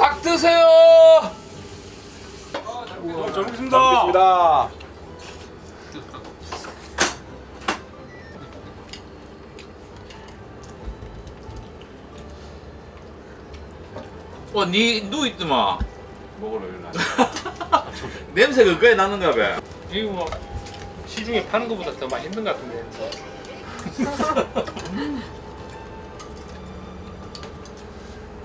밥 드세요. 어, 잘 먹겠습니다. 먹겠습니다. 어, 니 누워 있더만. 먹으러 일나. 냄새가 그거에 나는가 봐. 이거 뭐 시중에 파는 것보다 더 맛있는 것 같은데.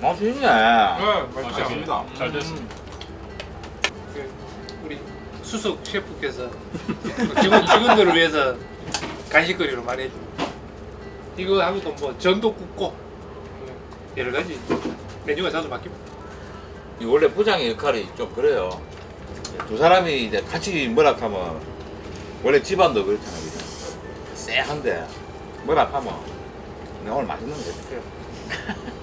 맛있네. 네, 맛있습니다. 잘 됐습니다. 그 우리 수석 셰프께서 그 직원 직원들을 위해서 간식거리로 많이 해줘. 이거 하고도 뭐 전도 굽고 여러 가지 메뉴가 자주 바뀝니다. 이 원래 부장의 역할이 좀 그래요. 두 사람이 이제 같이 뭐라 하면 원래 집안도 그렇잖아요. 그죠? 쎄한데 뭐라 하면 내가 오늘 맛있는 거 해줄게요.